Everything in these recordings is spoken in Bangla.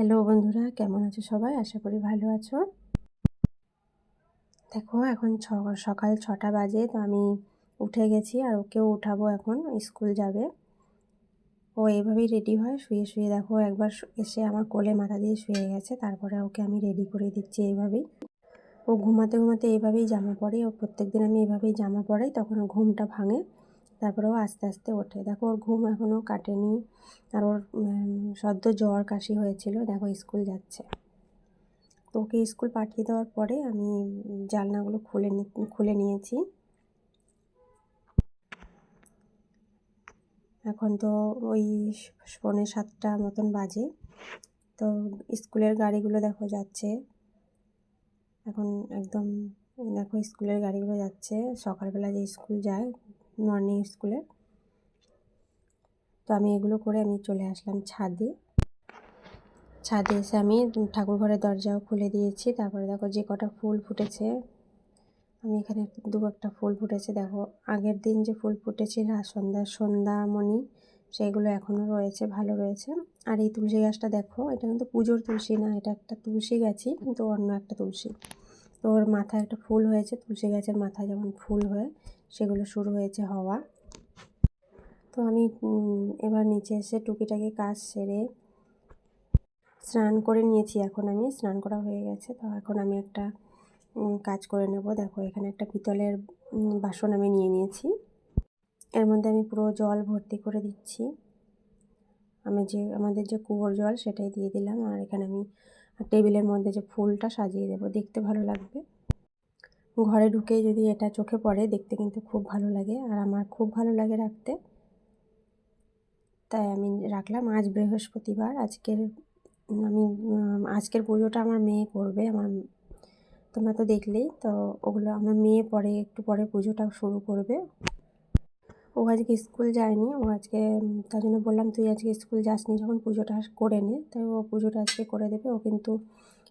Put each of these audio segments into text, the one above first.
হ্যালো বন্ধুরা, কেমন আছো সবাই? আশা করি ভালো আছো। দেখো, এখন ছ, সকাল ছটা বাজে, তো আমি উঠে গেছি আর ওকেও উঠাবো এখন, স্কুল যাবে। ও এইভাবেই রেডি হয়, শুয়ে শুয়ে দেখো, একবার এসে আমার কোলে মাথা দিয়ে শুয়ে গেছে, তারপরে ওকে আমি রেডি করে দিচ্ছি এইভাবেই ও ঘুমাতে ঘুমাতে এইভাবেই জামা পরে, ও প্রত্যেক দিন আমি এভাবেই জামা পরাই, তখন ঘুমটা ভাঙে। তারপরেও আস্তে আস্তে ওঠে। দেখো, ওর ঘুম এখনও কাটেনি আর ওর সদ্য জ্বর কাশি হয়েছিল। দেখো, স্কুল যাচ্ছে। তো ওকে স্কুল পাঠিয়ে দেওয়ার পরে আমি জানলাগুলো খুলে খুলে নিয়েছি। এখন তো ওই পৌনে সাতটা মতন বাজে। তো স্কুলের গাড়িগুলো দেখো যাচ্ছে। এখন একদম, দেখো, স্কুলের গাড়িগুলো যাচ্ছে। সকালবেলা যে স্কুল যায় মর্নিং স্কুলে তো আমি এগুলো করে আমি চলে আসলাম ছাদে। ছাদে এসে আমি ঠাকুর ঘরের দরজাও খুলে দিয়েছি। তারপরে দেখো যে কটা ফুল ফুটেছে। আমি এখানে দু একটা ফুল ফুটেছে। দেখো আগের দিন যে ফুল ফুটেছিল সন্ধ্যা, সন্ধ্যামণি, সেগুলো এখনও রয়েছে, ভালো রয়েছে। আর এই তুলসী গাছটা দেখো, এটা কিন্তু পুজোর তুলসী না, এটা একটা তুলসী গাছই, কিন্তু অন্য একটা তুলসী। তো ওর মাথায় একটা ফুল হয়েছে, তুলসী গাছের মাথায় যেমন ফুল হয়ে সেগুলো শুরু হয়েছে হওয়া। তো আমি এবার নিচে এসে টুকিটাকি কাজ সেরে স্নান করে নিয়েছি এখন আমি। স্নান করা হয়ে গেছে, তো এখন আমি একটা কাজ করে নেব। দেখো, এখানে একটা পিতলের বাসন আমি নিয়ে নিয়েছি। এর মধ্যে আমি পুরো জল ভর্তি করে দিচ্ছি। আমি যে, আমাদের যে কুয়োর জল সেটাই দিয়ে দিলাম। আর এখানে আমি টেবিলের মধ্যে যে ফুলটা সাজিয়ে দেবো, দেখতে ভালো লাগবে। ঘরে ঢুকে যদি এটা চোখে পড়ে, দেখতে কিন্তু খুব ভালো লাগে। আর আমার খুব ভালো লাগে রাখতে। তাই আমি রাখলাম আজ বৃহস্পতিবার। আজকের, আমি আজকের পুজোটা আমার মেয়ে করবে। আমার, তোমরা তো দেখলেই, তো ওগুলো আমার মেয়ে পরে, একটু পরে পুজোটা শুরু করবে। ও আজকে স্কুল যায়নি। ও আজকে, তার জন্য বললাম, তুই আজকে স্কুল যাসনি যখন পুজোটা করে নে। তাই ও পুজোটা আজকে করে দেবে। ও কিন্তু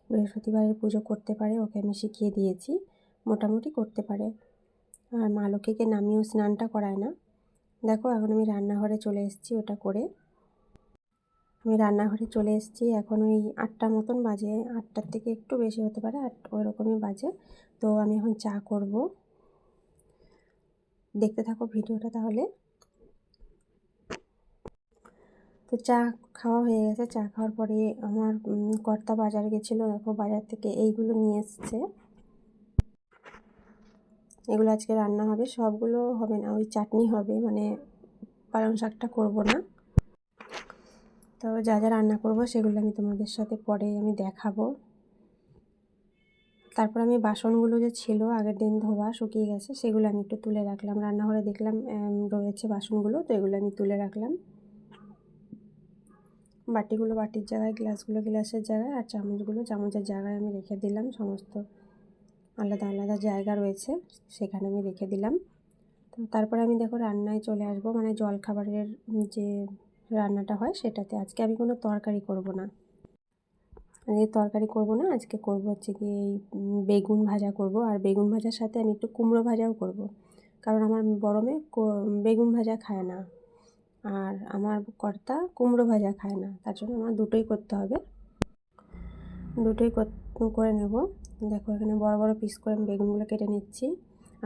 বৃহস্পতিবারের পুজো করতে পারে। ওকে আমি শিখিয়ে দিয়েছি। মোটামুটি করতে পারে। আর মা লক্ষ্মীকে নামিয়েও স্নানটা করায় না। দেখো, এখন আমি রান্নাঘরে চলে এসেছি ওটা করে। আমি রান্নাঘরে চলে এসেছি, এখন ওই আটটা মতন বাজে। আটটার থেকে একটু বেশি হতে পারে, আট ওইরকমই বাজে। তো আমি এখন চা করব। দেখতে থাকো ভিডিওটা তাহলে। তো চা খাওয়া হয়ে গেছে। চা খাওয়ার পরে আমার কর্তা বাজার গেছিল। দেখো, বাজার থেকে এইগুলো নিয়ে এসছে। এগুলো আজকে রান্না হবে, সবগুলো হবে না, ওই চাটনি হবে মানে পালং শাকটা করব না। তো যা যা রান্না করব সেগুলো আমি তোমাদের সাথে পরে আমি দেখাবো। তারপর আমি বাসনগুলো যে ছিল, আগের দিন ধোয়া শুকিয়ে গেছে, সেগুলো আমি একটু তুলে রাখলাম। রান্নাঘরে দেখলাম রয়েছে বাসনগুলো, তো এগুলো আমি তুলে রাখলাম। বাটিগুলো বাটির জায়গায়, গ্লাসগুলো গ্লাসের জায়গায়, আর চামচগুলো চামচের জায়গায় আমি রেখে দিলাম, সমস্ত আলাদা আলাদা জায়গা রয়েছে, সেখানে আমি রেখে দিলাম। তো তারপরে আমি দেখো রান্নায় চলে আসব মানে জলখাবারের যে রান্নাটা হয় সেটাতে। আজকে আমি কোনো তরকারি করব না। আজকে তরকারি করব না, আজকে করব হচ্ছে কি এই বেগুন ভাজা করব। আর বেগুন ভাজার সাথে আমি একটু কুমড়ো ভাজাও করব। কারণ আমার বড় মেয়ে বেগুন ভাজা খায় না। আর আমার কর্তা কুমড়ো ভাজা খায় না। তার জন্য আমার দুটোই করতে হবে। দুটোই করে নেব। দেখো এখানে বড় বড় পিস করে আমি বেগুনগুলো কেটে নিচ্ছি।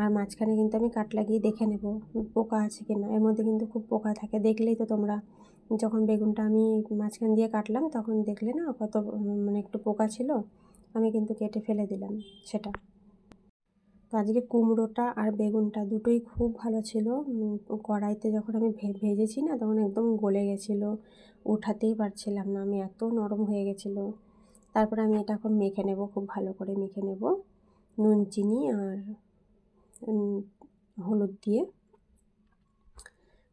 আর মাঝখানে কিন্তু আমি কাট লাগিয়ে দেখে নেব পোকা আছে কি না এর মধ্যে কিন্তু খুব পোকা থাকে, দেখলেই তো তোমরা। যখন বেগুনটা আমি মাঝখান দিয়ে কাটলাম, তখন দেখলে না কত মানে একটু পোকা ছিল, আমি কিন্তু কেটে ফেলে দিলাম সেটা। তো আজকে কুমড়োটা আর বেগুনটা দুটোই খুব ভালো ছিল। কড়াইতে যখন আমি ভেজেছি না, তখন একদম গলে গেছিল। উঠাতেই পারছিলাম না, আমি এত নরম হয়ে গেছিল। তারপর আমি এটা এখন মেখে নেব, খুব ভালো করে মেখে নেব। নুন, চিনি আর হলুদ দিয়ে।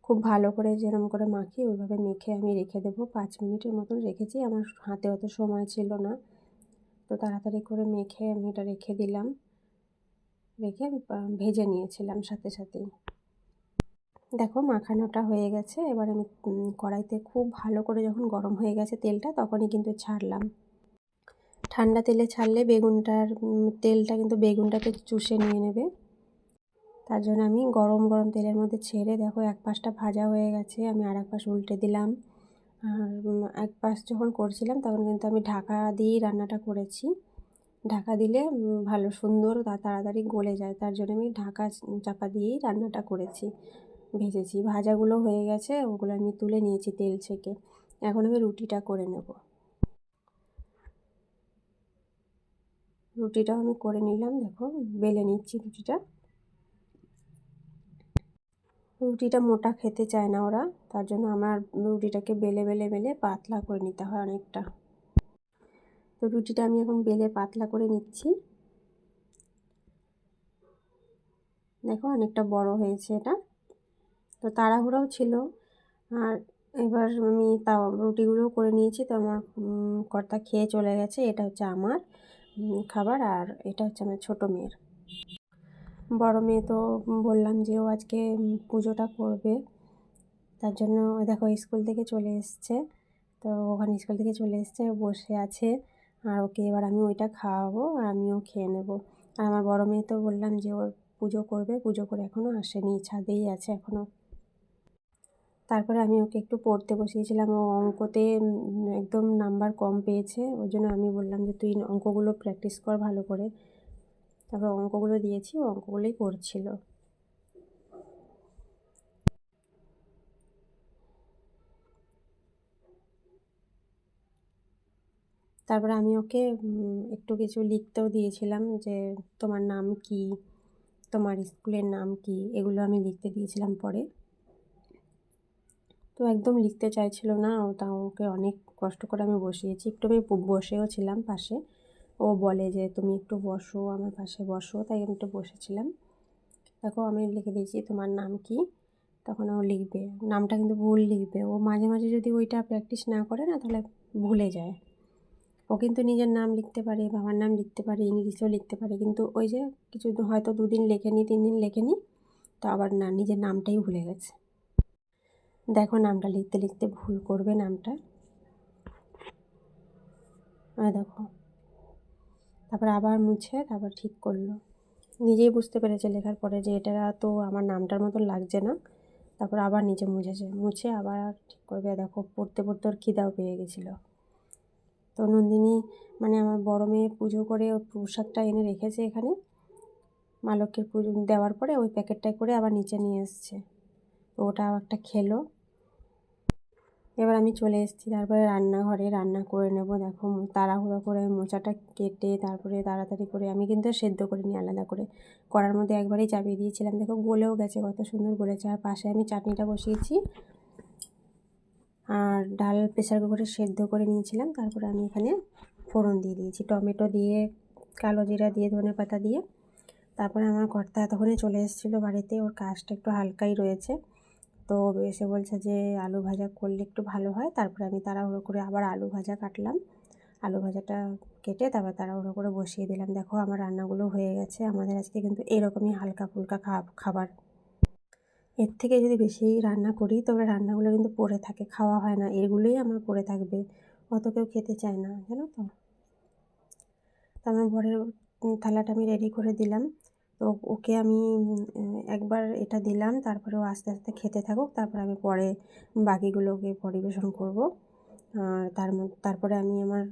খুব ভালো করে যেরম করে মাখি, ওইভাবে মেখে আমি রেখে দেবো। পাঁচ মিনিটের মতন রেখেছি, আমার হাতে অত সময় ছিল না। তো তাড়াতাড়ি করে মেখে আমি এটা রেখে দিলাম। রেখে আমি ভেজে নিয়েছিলাম সাথে সাথেই। দেখো মাখানোটা হয়ে গেছে, এবার আমি কড়াইতে খুব ভালো করে যখন গরম হয়ে গেছে তেলটা, তখনই কিন্তু ছাড়লাম। ঠান্ডা তেলে ছাড়লে বেগুনটার তেলটা কিন্তু বেগুনটাকে চুষে নিয়ে নেবে। তার জন্য আমি গরম গরম তেলের মধ্যে ছেড়ে, দেখো এক পাশটা ভাজা হয়ে গেছে, আমি আর এক পাশ উল্টে দিলাম। আর এক পাশ যখন করছিলাম তখন কিন্তু আমি ঢাকা দিয়েই রান্নাটা করেছি। ঢাকা দিলে ভালো, সুন্দর তাড়াতাড়ি গলে যায়। তার জন্য আমি ঢাকা চাপা দিয়েই রান্নাটা করেছি, ভেজেছি। ভাজাগুলো হয়ে গেছে, ওগুলো আমি তুলে নিয়েছি তেল ছেঁকে। এখন আমি রুটিটা করে নেব। রুটিটাও আমি করে নিলাম, দেখো বেলে নিচ্ছি রুটিটা। রুটিটা মোটা খেতে চায় না ওরা, তার জন্য আমার রুটিটাকে বেলে বেলে বেলে পাতলা করে নিতে হয় অনেকটা। তো রুটিটা আমি এখন বেলে পাতলা করে নিচ্ছি। দেখো অনেকটা বড় হয়েছে এটা। তো তাড়াহুড়োও ছিল, আর এবার আমি তাও রুটিগুলোও করে নিয়েছি, তো আমার কর্তা খেয়ে চলে গেছে, এটা হচ্ছে আমার। খাবার আর এটা হচ্ছে আমার ছোটো মেয়ের। বড় মেয়ে তো বললাম যে ও আজকে পুজোটা করবে। তার জন্য দেখো স্কুল থেকে চলে এসছে। তো ওখানে স্কুল থেকে চলে এসছে বসে আছে। আর ওকে এবার আমি ওইটা খাওয়াবো আর আমিও খেয়ে নেব। আর আমার বড় মেয়ে তো বললাম যে ওর পুজো করবে। পুজো করে এখনও আসেনি, ছাদেই আছে এখনও তারপরে আমি ওকে একটু পড়তে বসিয়েছিলাম। ও অঙ্কতে একদম নাম্বার কম পেয়েছে। ওই জন্য আমি বললাম যে, তুই অঙ্কগুলো প্র্যাকটিস কর ভালো করে। তারপর অঙ্কগুলো দিয়েছি, ও অঙ্কগুলোই করছিল। তারপরে আমি ওকে একটু কিছু লিখতেও দিয়েছিলাম যে, তোমার নাম কি? তোমার স্কুলের নাম কি? এগুলো আমি লিখতে দিয়েছিলাম পরে। তো একদম লিখতে চাইছিল না। তা ওকে অনেক কষ্ট করে আমি বসিয়েছি। একটু আমি বসেও ছিলাম পাশে। ও বলে যে, তুমি একটু বসো, আমার পাশে বসো। তাই আমি একটু বসেছিলাম। দেখো, আমি লিখে দিয়েছি, তোমার নাম কি? তখন ও লিখবে। নামটা কিন্তু ভুল লিখবে। ও মাঝে মাঝে যদি ওইটা প্র্যাকটিস না করে না, তাহলে ভুলে যায়। ও কিন্তু নিজের নাম লিখতে পারে, বাবার নাম লিখতে পারে, ইংলিশেও লিখতে পারে। কিন্তু ওই যে, কিছু হয়তো দুদিন লেখেনি তিন দিন লেখেনি, তো আবার না, নিজের নামটাই ভুলে গেছে। দেখো নামটা লিখতে লিখতে ভুল করবে নামটা। দেখো। তারপর আবার মুছে, তারপর ঠিক করল। নিজেই বুঝতে পেরেছে লেখার পরে যে এটা তো আমার নামটার মতন লাগছে না। তারপর আবার নিচে মুছেছে। মুছে আবার ঠিক করবে। দেখো, পড়তে পড়তে ওর খিদাও পেয়ে গেছিল। তো নন্দিনী মানে আমার বড় মেয়ে পুজো করে ওই প্রসাদটা এনে রেখেছে এখানে। মা লক্ষ্মীর পুজো দেওয়ার পরে ওই প্যাকেটটাই করে আবার নিচে নিয়ে এসছে। তো ওটা একটা খেলো। এবার আমি চলে এসেছি, তারপরে রান্নাঘরে রান্না করে নেব। দেখো তাড়াহুড়ো করে মোচাটা কেটে তারপরে তাড়াতাড়ি করে আমি কিন্তু সেদ্ধ করে নিই আলাদা করে। কড়ার মধ্যে একবারেই চাপিয়ে দিয়েছিলাম। দেখো গলেও গেছে, কত সুন্দর গলেছে। আর পাশে আমি চাটনিটা বসিয়েছি। আর ডাল প্রেসার কুকারে সেদ্ধ করে নিয়েছিলাম। তারপরে আমি এখানে ফোড়ন দিয়ে দিয়েছি। টমেটো দিয়ে, কালো জিরা দিয়ে, ধনে পাতা দিয়ে। তারপরে আমার কর্তা এতক্ষণে চলে এসেছিল বাড়িতে। ওর কাজটা একটু হালকাই রয়েছে। তো এসে বলছে যে, আলু ভাজা করলে একটু ভালো হয়। তারপরে আমি তাড়াহুড়ো করে আবার আলু ভাজা কাটলাম। আলু ভাজাটা কেটে তারপর তাড়াহুড়ো করে বসিয়ে দিলাম। দেখো আমার রান্নাগুলো হয়ে গেছে। আমাদের আজকে কিন্তু এরকমই হালকা ফুলকা খাবার। এর থেকে যদি বেশি রান্না করি, তবে রান্নাগুলো কিন্তু পড়ে থাকে, খাওয়া হয় না। এগুলোই আমার পড়ে থাকবে। অত কেউ খেতে চায় না, জানো তো? তো আমার বরের থালাটা আমি রেডি করে দিলাম। তো ওকে আমি একবার এটা দিলাম তারপরে ও আস্তে আস্তে খেতে থাকুক, তারপরে আমি পরে বাকিগুলোকে পরিবেশন করব। আর তার তারপরে আমি আমার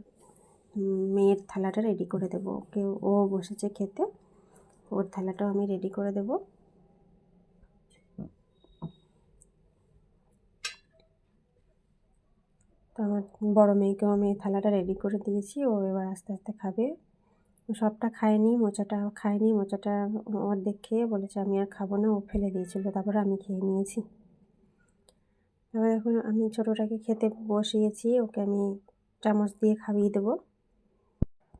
মেয়ের থালাটা রেডি করে দেবো। ওকে, ও বসেছে খেতে, ওর থালাটাও আমি রেডি করে দেবো। তো আমার বড়ো মেয়েকেও আমি থালাটা রেডি করে দিয়েছি, ও এবার আস্তে আস্তে খাবে। সবটা খায়নি, মোচাটা খায়নি, মোচাটা অর্ধেক খেয়ে বলেছে, আমি আর খাব না। ও ফেলে দিয়েছিলো, তারপরে আমি খেয়ে নিয়েছি। এবার এখন আমি ছোটোটাকে খেতে বসিয়েছি, ওকে আমি চামচ দিয়ে খাইয়ে দেবো।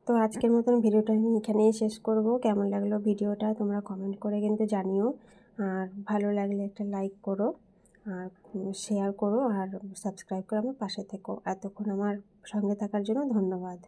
তো আজকের মতন ভিডিওটা আমি এখানেই শেষ করব। কেমন লাগল ভিডিওটা তোমরা কমেন্ট করে কিন্তু জানিও। আর ভালো লাগলে একটা লাইক করো, আর শেয়ার করো, আর সাবস্ক্রাইব করে আমার পাশে থেকো। এতক্ষণ আমার সঙ্গে থাকার জন্য ধন্যবাদ।